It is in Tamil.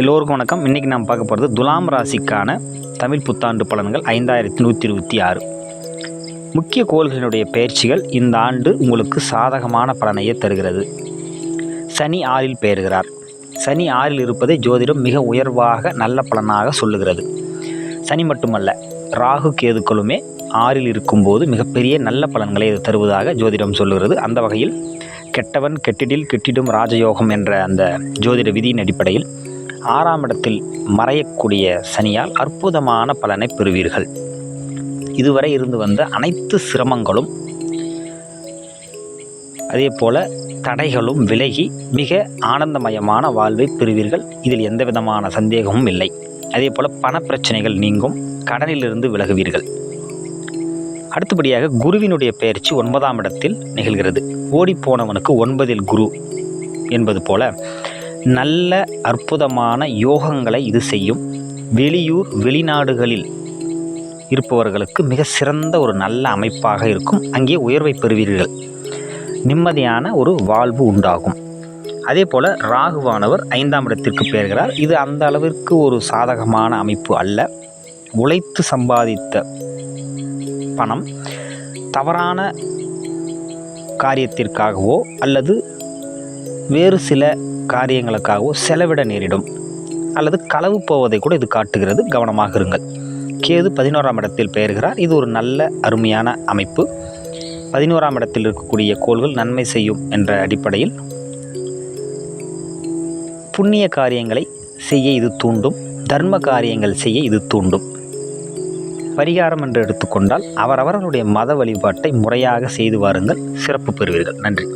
எல்லோருக்கும் வணக்கம். இன்றைக்கி நாம் பார்க்க போகிறது துலாம் ராசிக்கான தமிழ் புத்தாண்டு பலன்கள் ஐந்தாயிரத்தி நூற்றி இருபத்தி ஆறு. முக்கிய கோள்களினுடைய பயிற்சிகள் இந்த ஆண்டு உங்களுக்கு சாதகமான பலனையே தருகிறது. சனி ஆறில் பெயர்கிறார். சனி ஆறில் இருப்பதை ஜோதிடம் மிக உயர்வாக நல்ல பலனாக சொல்லுகிறது. சனி மட்டுமல்ல ராகு கேதுக்களுமே ஆறில் இருக்கும்போது மிகப்பெரிய நல்ல பலன்களை இது தருவதாக ஜோதிடம் சொல்லுகிறது. அந்த வகையில் கெட்டவன் கெட்டிடில் கெட்டிடும் ராஜயோகம் என்ற அந்த ஜோதிட விதியின் அடிப்படையில் ஆறாம் இடத்தில் மறையக்கூடிய சனியால் அற்புதமான பலனை பெறுவீர்கள். இதுவரை இருந்து வந்த அனைத்து சிரமங்களும் அதே போல் தடைகளும் விலகி மிக ஆனந்தமயமான வாழ்வை பெறுவீர்கள். இதில் எந்த விதமான சந்தேகமும் இல்லை. அதே போல் பணப்பிரச்சனைகள் நீங்கும் கடனிலிருந்து விலகுவீர்கள். அடுத்தபடியாக குருவினுடைய பெயர்ச்சி ஒன்பதாம் இடத்தில் நிகழ்கிறது. ஓடிப்போனவனுக்கு ஒன்பதில் குரு என்பது போல நல்ல அற்புதமான யோகங்களை இது செய்யும். வெளியூர் வெளிநாடுகளில் இருப்பவர்களுக்கு மிக சிறந்த ஒரு நல்ல அமைப்பாக இருக்கும். அங்கே உயர்வை பெறுவீர்கள். நிம்மதியான ஒரு வாழ்வு உண்டாகும். அதே போல் ராகுவானவர் ஐந்தாம் இடத்திற்கு பெயர்கிறார் இது அந்த அளவிற்கு ஒரு சாதகமான அமைப்பு அல்ல. உழைத்து சம்பாதித்த பணம் தவறான காரியத்திற்காகவோ அல்லது வேறு சில காரியங்களுக்காகவோ செலவிட நேரிடும். அல்லது களவு போவதை கூட இது காட்டுகிறது. கவனமாக இருங்கள். கேது பதினோராம் இடத்தில் பெயர்கிறார். இது ஒரு நல்ல அருமையான அமைப்பு. பதினோராம் இடத்தில் இருக்கக்கூடிய கோள்கள் நன்மை செய்யும் என்ற அடிப்படையில் புண்ணிய காரியங்களை செய்ய இது தூண்டும். தர்ம காரியங்கள் செய்ய இது தூண்டும். பரிகாரம் என்று எடுத்துக்கொண்டால் அவரவர்களுடைய மத வழிபாட்டை முறையாக செய்து வாருங்கள். சிறப்பு பெறுவீர்கள். நன்றி.